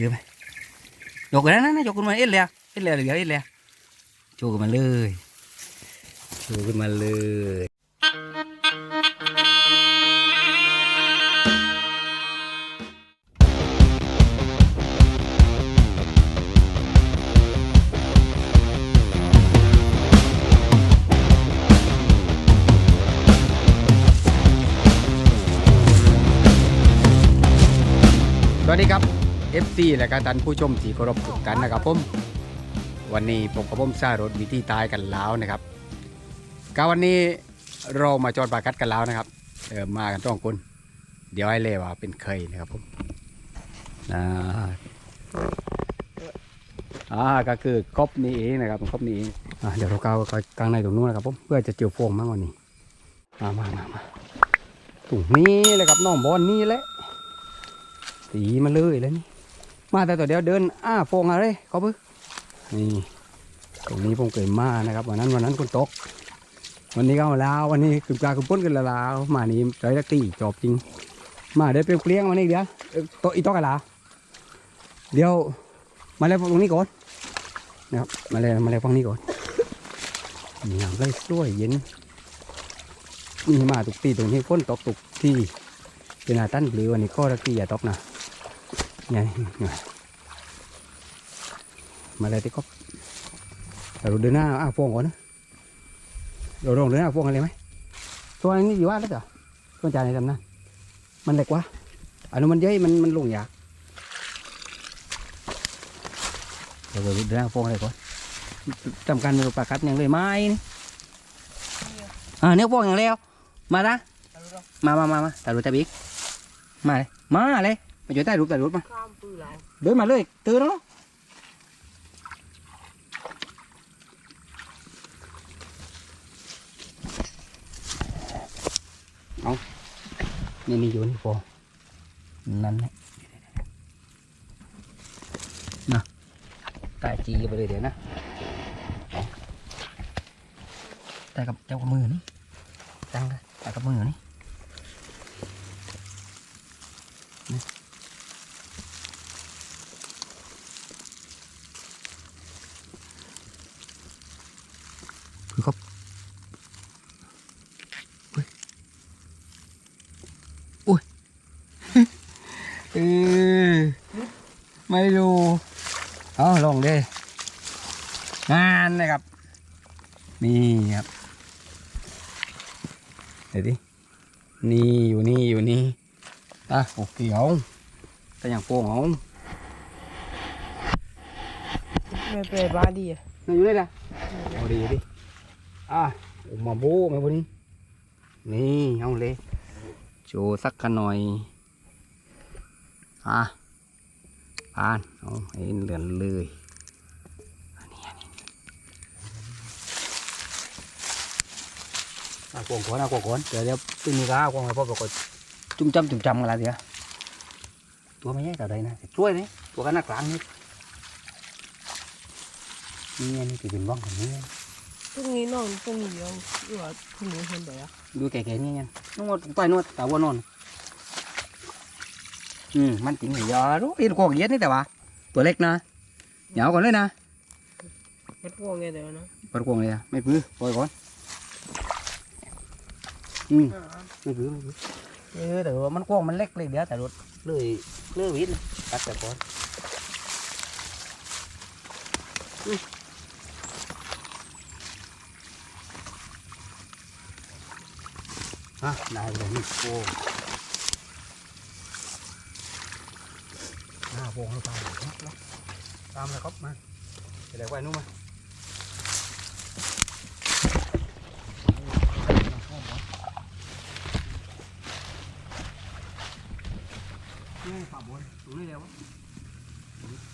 ถือไหมยกกันนะนะยกขึ้นมาเอ็ดเลยอะเอ็ดเลยเดี๋ยวเอ็ดเลยอะโชว์ขึ้นมาเลยโชว์ขึ้นมาเลยสวัสดีครับ FC และการท่านผู้ชมที่เคารพทุกท่านนะครับผมวันนี้ผมกับผมซารถวิธีตายกันแล้วนะครับก็วันนี้เรามาจอดปากัดกันแล้วนะครับเออมากันต้องคนเดี๋ยวให้เลยว่าเป็นเคยนะครับผมนะอ่าก็คือครบนี้เองนะครับครบนี้เองอ่าเดี๋ยวเราเก้าวไปกลางในตรงนู้นนะครับผมเพื่อจะเจอโฟมมากกว่านี้มามามามาตรงนี้เลยครับน้องบอลนี่แหละตีมาเลยแล้วนี่ มาแต่ตัวเดียวเดินอ้าโฟงอะไรเขาเพินี่ตรงนี้ผมเคยมานะครับ วันนั้นวันนั้นคนตก วันนี้ก็มาแล้ววันนี้คือปลาคือป้นกันละลาวมานี่ไรตะตีจบจริง มาเดี๋ยวเปรี้ยงๆมานี่เดี๋ยวโตอีโตกันละเดี๋ยวมาเลยตรงนี้ก่อนนะครับมาเลยมาเลยฝั่งนี้ก่อนนี่น้ำไหลสวยเย็นนี่มาตุกตีตรงนี้ฝนตกตุกที่เป็นอาตั้นหรือวันนี้ก็ตะกี้อย่าตกนะไงไง เลยที่ก็เราเดินหน้าอ้าฟองก่อนนะเราลองเดินหน้าฟองกันเลยไหมตัวนี้อยู่ว่าแล้วเหรอตัวจ่านในตำนานมันเล็กวะอันนู้นมันเยอะมันมันลงยากเราเดินหน้าฟองเลยก่อนจำการมือปากัดอย่างเลยไม้นี่อ่าเนื้อฟองอย่างเร็วมาละมามามามาถ่ายรูปแต่บิ๊กมาเลยมาเลยมาช่วยถ่ายรูปถ่ารูปมาข้ามปืนแล้วเดินมาเลยตื่นแล้วเอา นี่มีอยู่นี่พอนั่นแหละนะตายจีไปเลยเดี๋ยวนะแตายกับเจ้ากับมือนี่ตั้งตายกับมือนี่ คือเขาอุ้ยอุ้ย เออไม่รู้เอาลองดิงานนะครับ นี่ครับ เดี๋ยวดิ นี่อยู่นี่อยู่นี่อะโอเคเอาแต่อย่างโป่งเอาไม่เป็นบ้าดีอะนี่อยู่นี่นะเอาดีดิ อะเอามาโบ้มาบนนี้ นี่เอาเลย โชว์สักกันหน่อย อะผ่าน เอาให้เหลือนเลยอันนี้อันนี้ อะกวงก่อนอะกวงก่อนเดี๋ยวเดี๋ยวตึ้งมีก้ากวงให้พ่อบอกว่าจุ่มจำจุ่มจำกันละเดี๋ยวตัวไม่ใช่แต่ใดนะช่วยเลยตัวกันหนักกลางนี่นี่อันนี่คือเป็นว่ องของนี่พรุ่งนี้นอนพรุ่งนี้เอาหรือว่าพรุ่งนี้คนเดียวดูแก่ๆนี่ยังนวดไปนวดแต่ว่านอนอืมมันจริงเหรอรู้อีกกวงเย็นนี่แต่ว่าตัวเล็กนะเหนียวก่อนเลยนะเฮ็ดพวกไงเดี๋ยวนะเปิดกวงเลยอะไม่ปื้อปล่อยก่อนอืมไม่ปื้อไม่ปื้อเออแต่ว่ามันกวงมันเล็กเลยเดี๋ยวแต่รถเลยเลยวินตัดแต่ก่อนอืมอะได้เลยนี่โอ้หน้าวงให้ตามเลยครับล็อกตามเลยครับมาไปเลยไว้นู่นมา นี่ฝาบนดูนี่เร็ว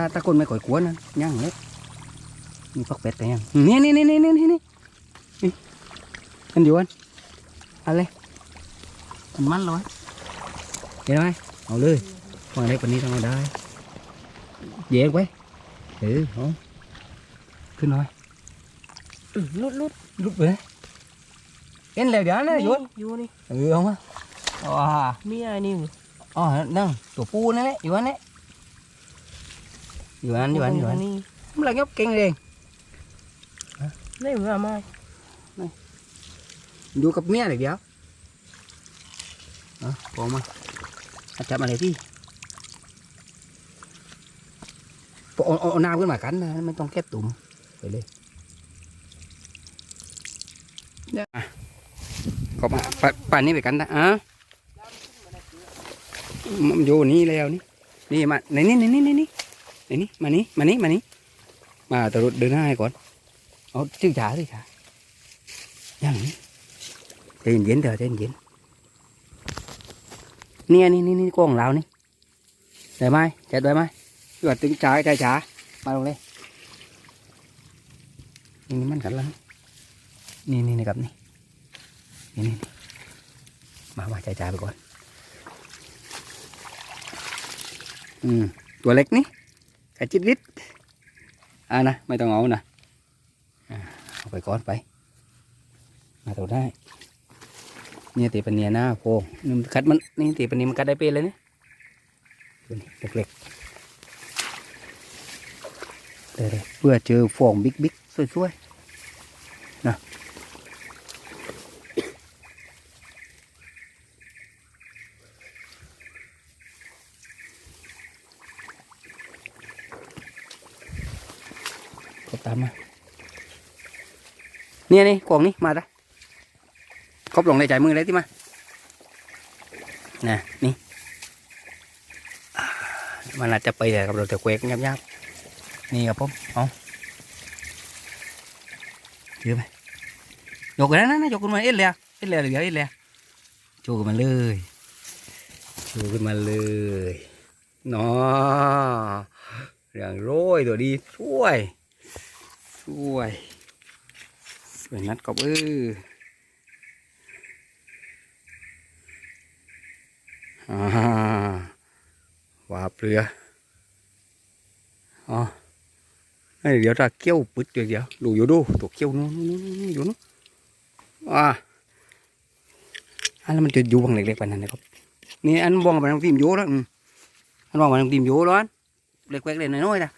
ถ้าตะคนไม่ก่อยกวนนะย่างเล็กมีพักเป็ดแต่ยังนี่นี่นี่นี่นี่นี่นี่อันเยวันอะไรมันมันเลยเห็นไหมเอาเลยมาได้ปนี้ทำมาได้เย็นไว้เออเอาขึ้นหน่อยลุดลุดลุดไปเอ็นเหลยเดี๋ยวนะยุนยูนี่เออเอามาว้ามีอะไรนี่อ๋อนั่งตัวปูนั่นแหละอยู่นั่นแหละ อยู่อันอยู่อันอยู่อันนี่มันละยกเก่งเลยได้มาไหมอยู่กับเมียเลยเดียวเอะพอมาเอาจับมาเลยพี่เอาเอาเอาน้ำขึ้นมากันนะไม่ต้องแก้ตุ่มไปเลยเนี่ยอะก็มาปป่านนี้ไปกันนะอะมันอยู่นี่แล้วนี่นี่มาในนี่ในนี่ในนี่ ในนี่มานี่มานี่มานี่มาตรุดเดินหน้าให้ก่อนเอาชื่อฉาชื่อฉาอย่างนี้ใจเย็นเดี๋ยวใจเย็นเนี่ยนี่นี่นี่กล้องเรานี่ได้ไหมจัดได้ไหมหยอดตึงจ่ายจ่ายจ๋ามาลงเลยนี่นี่มันกันแล้วนี่นี่นี่ครับนี่นี่นี่นี่มามาจ่ายจ่าไปก่อนอืมตัวเล็กนี่ กระจิตริดอ่านะไม่ต้องเอานะอ่าเอาไปก่อนไปมาตัวได้เนี่ยตีปันเนียหน้าโพนี่มันกัดมันนี่ตีปันนี้มันกัดได้เป็นเลยเนี่ยเล็กๆเดี๋ยวเพื่อเจอฟองบิ๊กๆสวยๆนะามมาเนี่ยนี่กล่องนี้มาจ้ะครบลงในใจมือเลยที่มานะนี่มันอาจจะไปแต่กับเราจะเควกยับยับๆนี่ครับผมเอาเยอะไหมยกกันนะนะยกขึ้นมาเอ็ดเลยเอ็ดเลยเดี๋ยวเอ็ดเลยอะโชว์ขึ้นมาเลยโชว์ขึ้นมาเลยเนาะอย่างโรยตัวดีช่วย วย สวยนัดกบเอออ่าว่าเปลืออ๋อเอ้ยเดี๋ยวถ้าเกี้ยวปึ๊ดเดี๋ยวเดี๋ยวดูอยู่ดูตัวเกี้ยวนู้นนู้นนู้นอยู่นู้นอ่าอันแล้วมันจะอยู่บางเล็กๆไปนั่นนะครับนี่อันบองไปทางทีมโยแล้วอืมอันบองไปทางทีมโยแล้วเล็กๆเลยน้อยๆนะ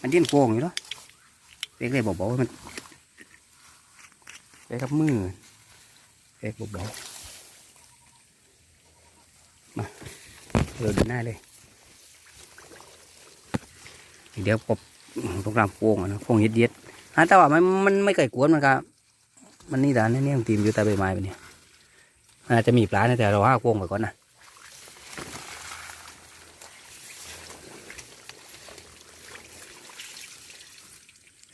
อันที่นโกงอยู่แล้ว เล็กๆเบาๆให้มันเล็กกับมือเล็กเบาๆเราเดินหน้าเลยเดี๋ยวปบตรงกลางโป่งอะนะโป่งเย็ดเย็ดๆอะแต่ว่ามันมันไม่ไก่กวนมันก็มันนี่ด่านนี่มันตีมอยู่ต้ใบไม้ไปเนี่ยอาจจะมีปลานแต่เราห้าโป่งไปก่อนนะ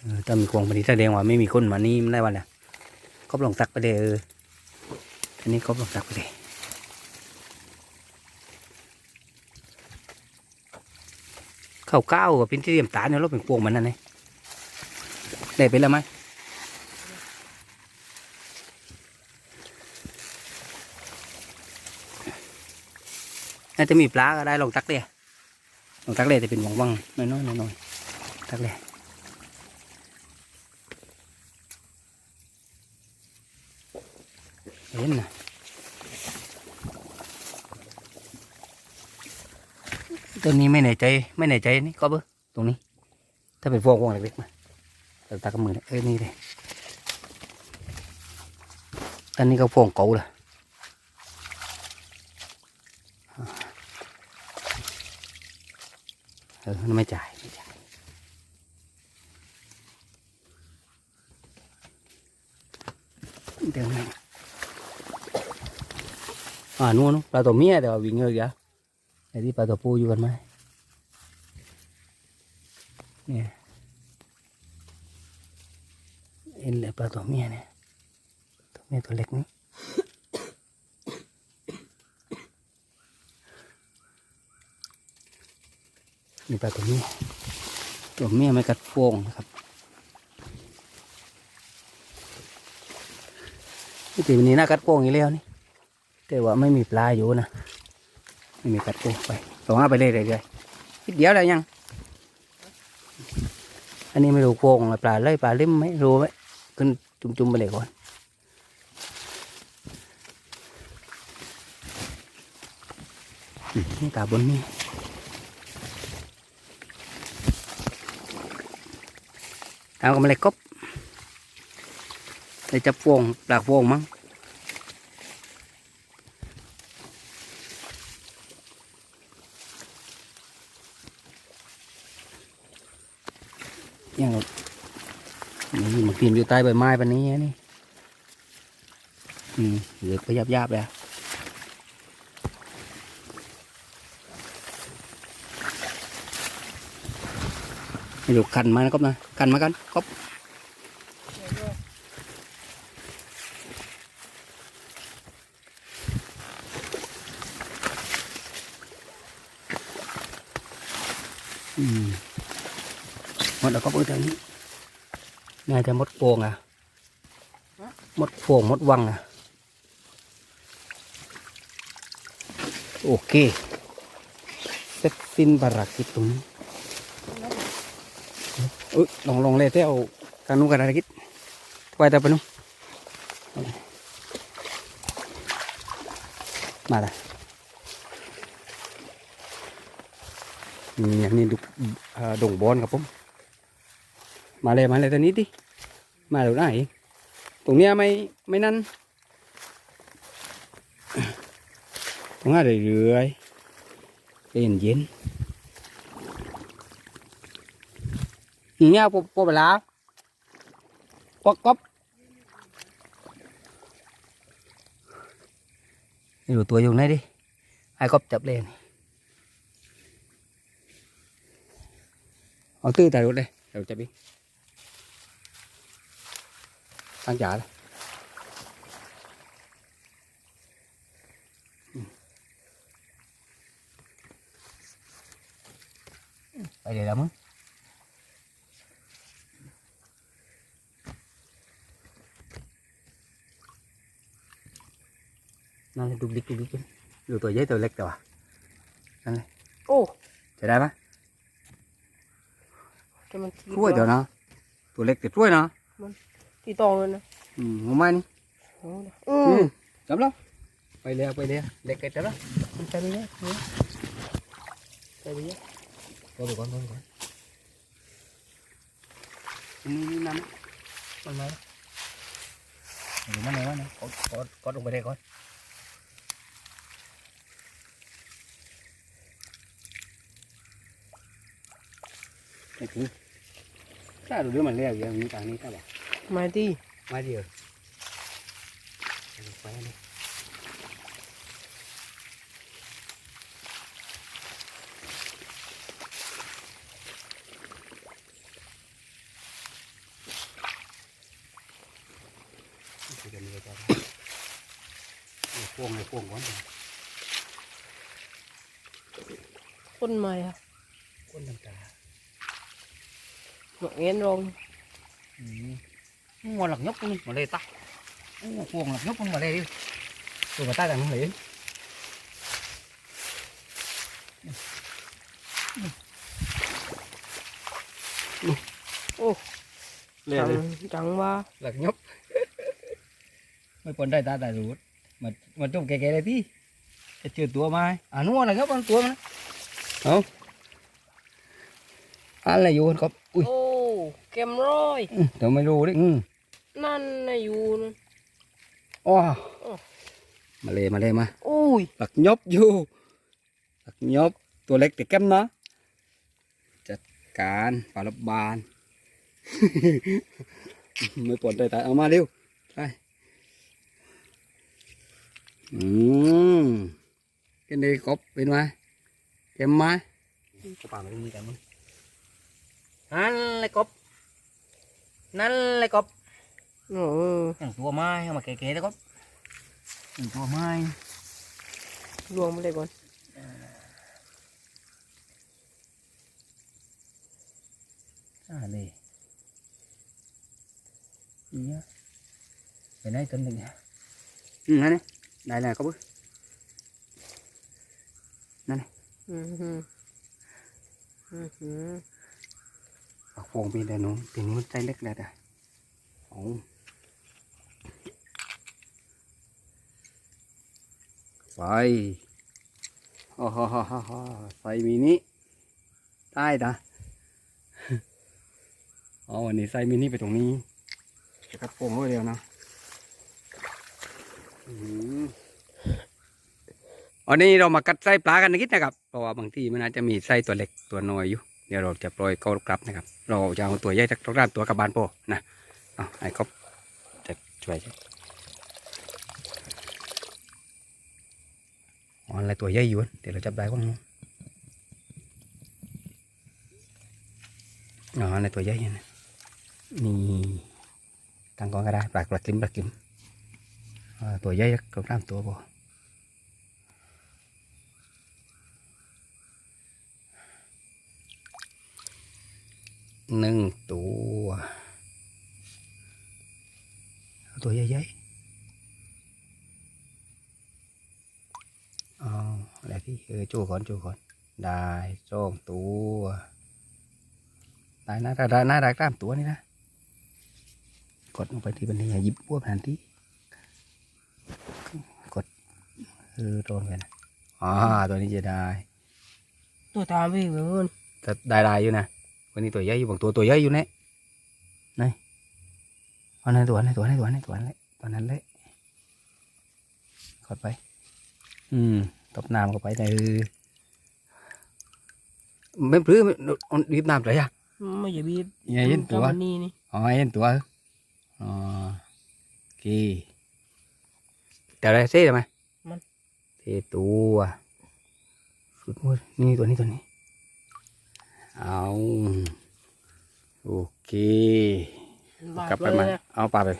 เออ ถ้ามีโป่งพอดีแสดงว่าไม่มีคนมานี่มันได้วันละก็ลงตักไปเลยเอออันนี้ก็ลงตักไปเลยข้าวเก้ากับเป็นที่เรียมตาเนี่ยเราเป็นพวงมันนั่นไงได้ไปแล้วไหมน่าจะมีปลาก็ได้ลองตักเลยลองตักเลยแต่เป็นหวังวังน้อยๆน้อยๆตักเลย เห็นนะตัวนี้ไม่แน่ใจไม่แน่ใจนี่ก็เบอร์ตรงนี้ ถ้าเป็นพวกวงเล็กๆมาแต่ตากำมือเอ้ยนี่เลยอันนี้ก็พวงเก่าละเออไม่จ่ายไม่จ่ายเดี๋ยวนะ อ่านู่นปลาตัวเมียแต่ว่าวิ่งเยเดี๋ยวไอ้ที่ปลาตัวปูอยู่กันไหมเนี่ยเอ็นเลือปลาตัวเมียเนี่ยตัวเมียตัวเล็กนี่นี่ปลาตัวนี้ตัวเมียไม่กัดฟงนะครับนี่ตีวันนี้น่ากัดโป่งอีกแล้วนี่ แต่ว่าไม่มีปลาอยู่นะไม่มีกัดป่งไปลองเอาไปเลยเลยเลยนิดเดียวได้ยัง อันนี้ไม่รู้โป่งหรือปลาเลยปลาเล่มไหมรู้ไหมขึ้นจุ่มๆไปเลยก่อนนี่ตาบนนี่เอาก็มาเลยกบเลยจับพวงปลากวงมั้ง ยังไงนี่มันกินอยู่ใต้ใบไม้ปันนี้นี่อืมเหลือกไปยับยับๆแล้วไม่รู้คันมานะกบนะกันมากันกบ อืมหมดแล้วก็เปิดทางนี้ น่าจะหมดโป่งอะหมดโป่งหมดวังอะ โอเค เสร็จสิ้นภารกิจตรงนี้เอ้ยลองลองเลยเที่ยวการนู้นกันภารกิจไปแต่ไปนู้นมาละนี่อันนี้ดุเอ่อดงบอลครับผม มาเลยมาเลยตอนนี้ดิ มาเดี๋ยวได้ตรงเนี้ยไม่ไม่นั่นตรงนี้เรื่อยๆเย็นเย็นอย่างเงี้ยพอพอไปแล้วปอกก๊อบนี่ดูตัวอยู่ไหนดิให้ก๊อบจับเลยนเอา tư tài đây đều chụp đi ăn trả đây đây để lắm nó lên đục đích đục đích rồi tuổi giấy tuổi lệch rồi โอ้จะได้ไหมจะมันทีช่วยเดี๋ยวนะตัวเล็กแต่ช่วยนะทีตองเลยนะอืมหัวไม้นี่โอ้นะอือืมมจับแล้วไปเลยไปเลยเล็กไก่จับแล้วมันไปเลยเนี่ยไปเลยก็ ไปก่อนก่อนก่อนนี่นี่นั่นมันมาอยู่มันไหนวะนะก ดกดกดลงไปได้ก่อนนี่คือถ้าดูเรื่องมันเรียกอย่างนี้ตางนี้ก็แบบมาดีมาเดียวไปเลย thì gần người ta khuôn này khuôn quá rồi คนใหม่อะ khuôn làm cả หนกเงี้ยรอง ngon lật nhóc luôn mà đây ta khuôn lật nhóc luôn mà đây đi rồi mà ta càng không hiểu โอ้ lên จัง đi จังว่า lật nhóc mấy con đây ta đã rút mà mà trông cái cái đây tí cái chưa tua mai à nó là nhóc con tua mà không anh là vô con ui โอ้เกมร้อย ừ, tao mới rù đấy ừ นั่นน่ะอยู่นั่น Wow. Ồ. Mà lê mà lê mà. โอ้ย Lật nhốp vô. Lật nhốp. ตัวเล็กแต่แก้มเนาะจัดการปลาลบบาน ไม่ปวดเลยแต่เอามาเร็วไปอืม cái này cọp bên ngoài kem má có bà mày đi cả มึงนั่นเลยกบนั่นเลยกบ โอ้อย่างตัวไม้เอามาเก๋ๆแล้วก็อย่างตัวไม้ลวงไปเลยก่อนอ่าเลยอีเนี้ยไปไหนต้นหนึ่งเนี่ยอืมนั่นนี่ได้แล้วครับบุ๊อือหืออือหือปากโฟงปีนแต่นู้นปีนี้มันใจเล็กแล้วแต่โอ้ ไฟฮ่าฮ่าฮ่าฮ่าฮ่าไฟมินิได้นะอ๋อวันนี้ไซมินิไปตรงนี้จะกระโปรงด้วยเดียวนะอื้อหือวันนี้เรามากัดไส้ปลากันนิดนะครับ เพราะว่าบางทีมันอาจจะมีไส้ตัวเล็กตัวน้อยอยู่ เดี๋ยวเราจะปล่อยเขากลับนะครับ เราจะเอาตัวใหญ่จากตรงด้านตัวกลับบ้านโปนะเอาไอ้เขาจะช่วย ใช่อ๋ออะไรตัวใหญ่อยู่อะเดี๋ยวเราจับได้ก็นู้นอ๋ออะไรตัวใหญ่อยู่นะนี่ตั้งกองก็ได้ปลากปลากลิมปลากลิมอ่าตัวใหญ่จากตรงด้านตัวโปหนึ่งตัวเอาตัวใหญ่ๆอ๋ออะ ไรที่เออจูก่อนจูก่อน ได้สองตัวได้นะได้ได้นะได้กล้ามตัวนี่นะ กดลงไปที่บันนี้อย่าหยิบพวกแผนที่กดเออโดนไปนะอ่าตัวนี้จะได้ ตัวตามไปเหมือนแต่ได้ได้อยู่นะวันนี้ตัวใหญ่อยู่บางตัวตัวใหญ่อยู่เนี่ยไหนเอาไหนตัวไหนตัวไหนตัวไหนตัวไหนตัวนั้นเลยกดไป อืม ตบน้ำเข้าไปแต่คือไม่ปลื้มมันรีบน้ำเลยอะไม่จะบีบอย่าเห็นตัวกับอันนี้นี่อ๋อเห็นตัวอ๋อโอเคแต่อะไรเซ่ทำไมเซ่ตัวสุดหมดนี่ตัวนี้ตัวนี้เอาโอเคกลับไปใหมาเลยนะเอาปลาไป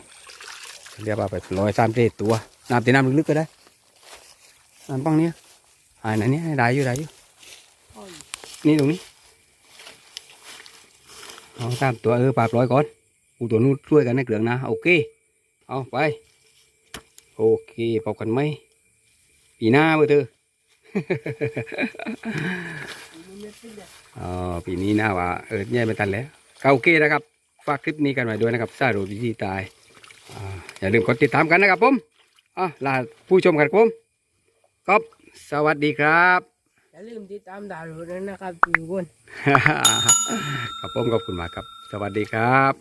เรียกปลาไปลอยสามเจ็ดตัวน้ำตีน้ำลึกๆก็ได้น้ำปังเนี้ย อ่าไหนเนี้ยได้อยู่ได้อยู่โอ้ยนี่ตรงนี้เอาสามตัวเออปลาปล่อยก่อนอูตัวนู้นช่วยกันในเกลืองนะโอเคเอาไปโอเคพบกันไหมปีหน้าเบอร์เธออ๋อปีนี้น่าว่าเออแย่ไม่ทันแล้วก็โอเคนะครับฝากคลิปนี้กันไว้ด้วยนะครับสารุวิธีตายอ่าอย่าลืมกดติดตามกันนะครับผมอะลาผู้ชมกันครับผมครับ สวัสดีครับ อย่าลืมติดตามดาวน์โหลดด้วยนะครับทุกคน ครับผมขอบคุณมากครับ สวัสดีครับ